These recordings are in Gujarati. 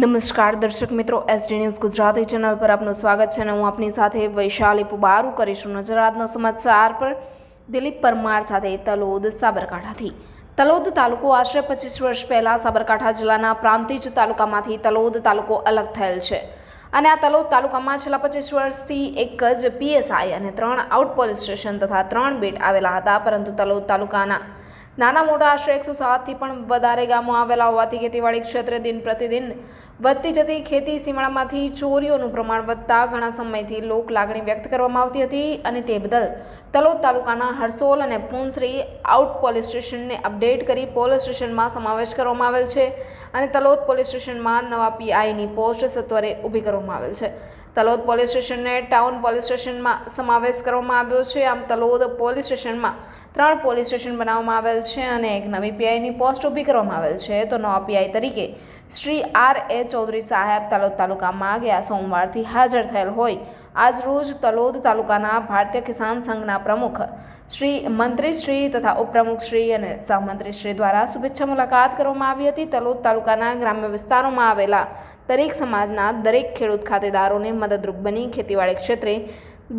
નમસ્કાર દર્શક મિત્રો એસડી ન્યૂઝ ગુજરાતી ચેનલ પર આપનું સ્વાગત છે અને હું આપની સાથે વૈશાલી પુબારું કરીશું નજર આજના સમાચાર પર. દિલીપ પરમાર સાથે તલોદ સાબરકાંઠાથી. તલોદ તાલુકો આશરે પચીસ વર્ષ પહેલાં સાબરકાંઠા જિલ્લાના પ્રાંતિજ તાલુકામાંથી તલોદ તાલુકો અલગ થયેલ છે. અને આ તલોદ તાલુકામાં છેલ્લા પચીસ વર્ષથી એક જ પીએસઆઈ અને ત્રણ આઉટ પોલીસ સ્ટેશન તથા ત્રણ બેટ આવેલા હતા, પરંતુ તલોદ તાલુકાના નાના મોટા આશરે એકસો સાતથી પણ વધારે ગામો આવેલા હોવાથી ખેતીવાડી ક્ષેત્રે દિન પ્રતિદિન વધતી જતી ખેતી સીમાડામાંથી ચોરીઓનું પ્રમાણ વધતા ઘણા સમયથી લોક લાગણી વ્યક્ત કરવામાં આવતી હતી અને તે બદલ તલોદ તાલુકાના હરસોલ અને પુંસરી આઉટ પોલીસ સ્ટેશનને અપડેટ કરી પોલીસ સ્ટેશનમાં સમાવેશ કરવામાં આવેલ છે અને તલોદ પોલીસ સ્ટેશનમાં નવા પીઆઈની પોસ્ટ સત્વરે ઊભી કરવામાં આવેલ છે. તલોદ પોલીસ સ્ટેશનને ટાઉન પોલીસ સ્ટેશનમાં સમાવેશ કરવામાં આવ્યો છે. આમ તલોદ પોલીસ સ્ટેશનમાં ત્રણ પોલીસ સ્ટેશન બનાવવામાં આવેલ છે અને એક નવી પીઆઈની પોસ્ટ ઊભી કરવામાં આવેલ છે. તો નવા પીઆઈ તરીકે શ્રી આર એ ચૌધરી સાહેબ તલોદ તાલુકામાં ગયા. સોમવારથી હાજર થયેલ હોય. આજરોજ તલોદ તાલુકાના ભારતીય કિસાન સંઘના પ્રમુખ શ્રી મંત્રીશ્રી તથા ઉપપ્રમુખશ્રી અને સહમંત્રીશ્રી દ્વારા શુભેચ્છા મુલાકાત કરવામાં આવી હતી. તલોદ તાલુકાના ગ્રામ્ય વિસ્તારોમાં આવેલા દરેક સમાજના દરેક ખેડૂત ખાતેદારોને મદદરૂપ બની ખેતીવાડી ક્ષેત્રે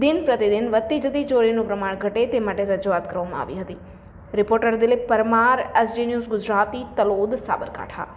દિન પ્રતિદિન વધતી જતી ચોરીનું પ્રમાણ ઘટે તે માટે રજૂઆત કરવામાં આવી હતી. Reporter Dilip Parmar, SD news Gujarati, Talod, Sabarkantha.